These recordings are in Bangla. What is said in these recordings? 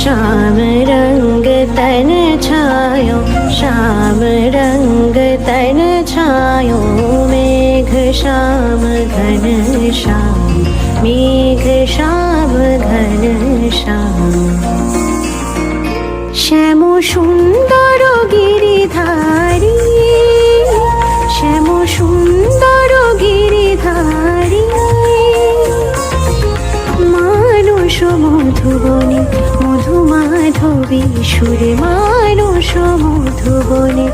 श्याम रंग तन छायो श्याम रंग तन छायो, मेघ श्याम घन श्याम, मेघ श्याम घन श्याम। श्यामो शून्य সুরে মানুষ মধুবনে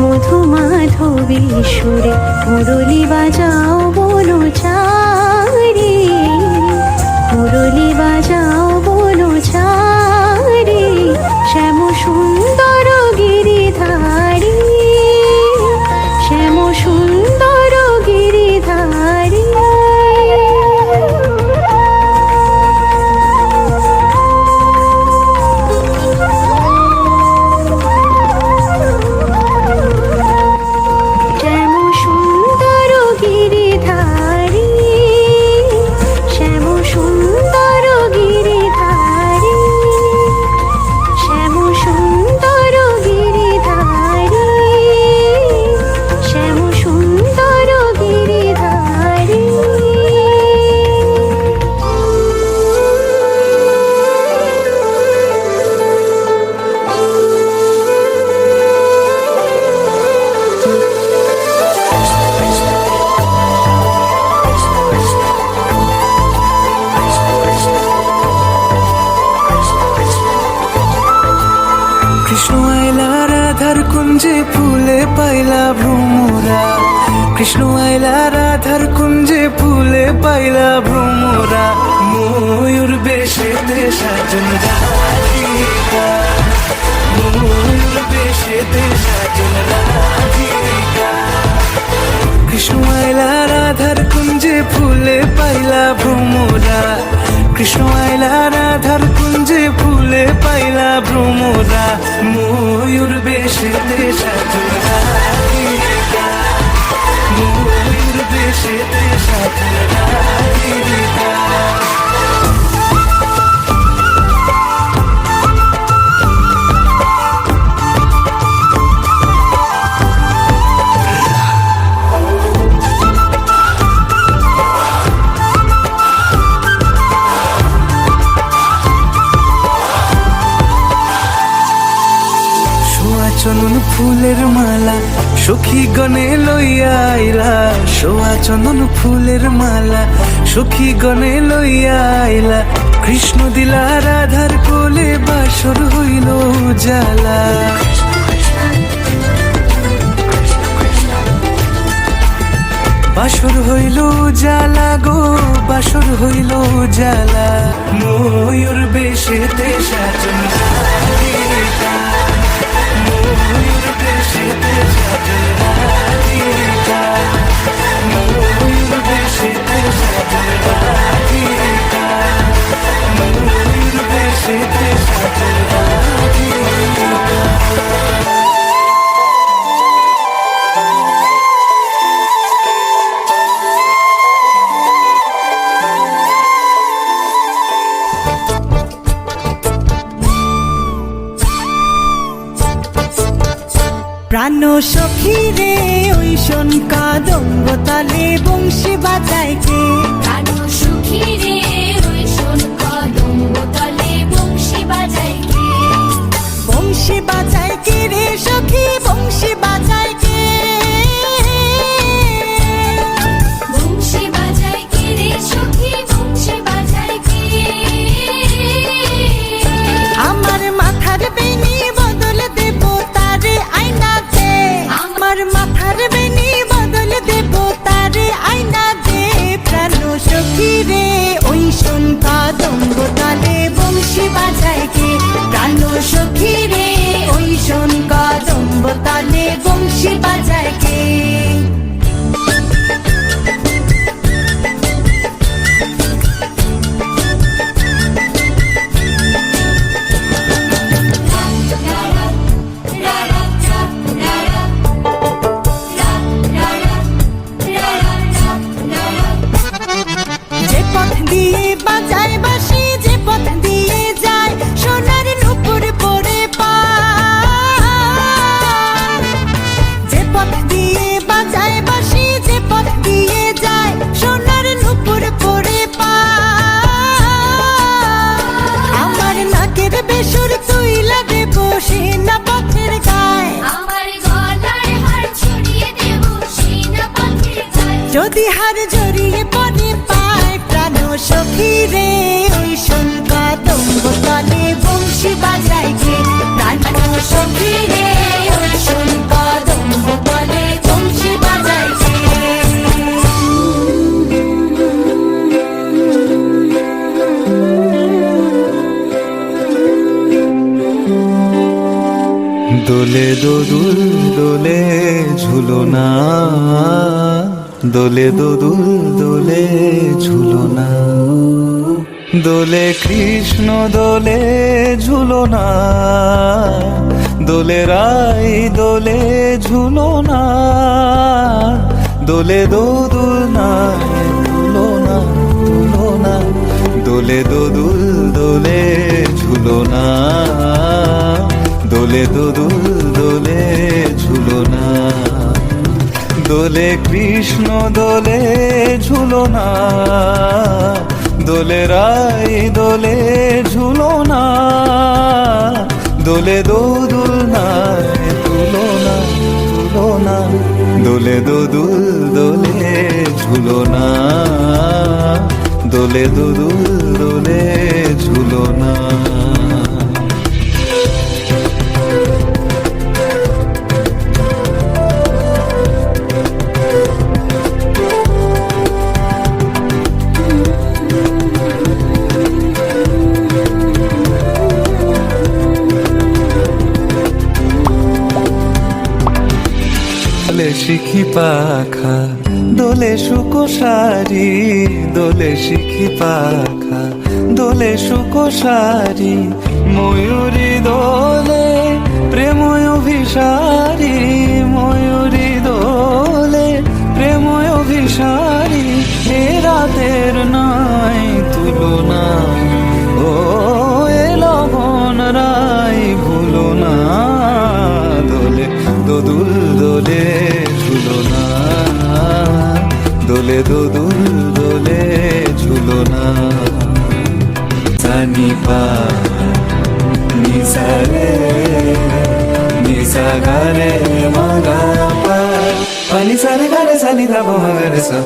মধু মাধবী সুরে মুরলি বাজাও বলো চারি, মুরলি বাজাও বলো চারি শ্যাম সুন্দর কুঞ্জে ফুলে পাইলা ভ্রমরা। কৃষ্ণ আইলা, রাধার কুঞ্জে ফুলে পাইলা ভ্রমরা। ময়ূর বেশেতে সাজন রাধিকা। ময়ূর বেশেতে সাজন রাধিকা। কৃষ্ণ আইলা, রাধার কুঞ্জে ফুলে পাইলা ভ্রমরা। কৃষ্ণ আইলা, রাধার কুঞ্জে Yeah. সোয়া চন্দন ফুলের মালা, সখী গনে লইয়া আইলা। সোয়া চন্দন ফুলের মালা, সখী গনে লইয়া আইলা। কৃষ্ণ দিলা রাধার কোলে বাসর হইল জালা বাসর হইল জালা গো, বাসর হইল জালা ময়ূর বেশেতে সাজন রাধিকা ময়ূর প্রাণ সখী রে ওই শোন হার জড়িয়ে পদে পায় প্রাণ সখী রে, ওই শঙ্কা তঙ্গ তলে বংশী বাজায় প্রাণ সখী রে, ওই শঙ্কা তঙ্গ তলে বংশী বাজায় দোলে দোদুল দোলে ঝুলো না। দোলে দোদুল, দোলে ঝুলনা। দোলে কৃষ্ণ, দোলে ঝুলনা। দোলে রাই, দোলে ঝুলনা। দোলে দোদুল না দুলনা দুলনা দোলে দোদুল, দোলে ঝুলনা। দোলে দোদুল, দোলে দোলে কৃষ্ণ, দোলে ঝুলনা। দোলে রাই, দোলে ঝুলনা। দোলে দোদুল না তুলনা তুলনা। দোলে দোদুল, দোলে ঝুলনা। দোলে দোদুল, দোলে ঝুলনা। দোলে শিখি পাখা, দোলে সুকোসারি দোলে শিখি পাখা, দোলে সুকোসারি ময়ূরী দোলে প্রেম অভিসারি, ময়ূরী দোলে প্রেম অভিসারি, এ রাতের নাই তুলনা, ও এ রাই দোলে দোদুল দোলে ঝুলো না সানি পা নিসা রে নিসা গা রে মা গা পা পা নিসা রে গা রে সা নি ধা পা মা গা রে সা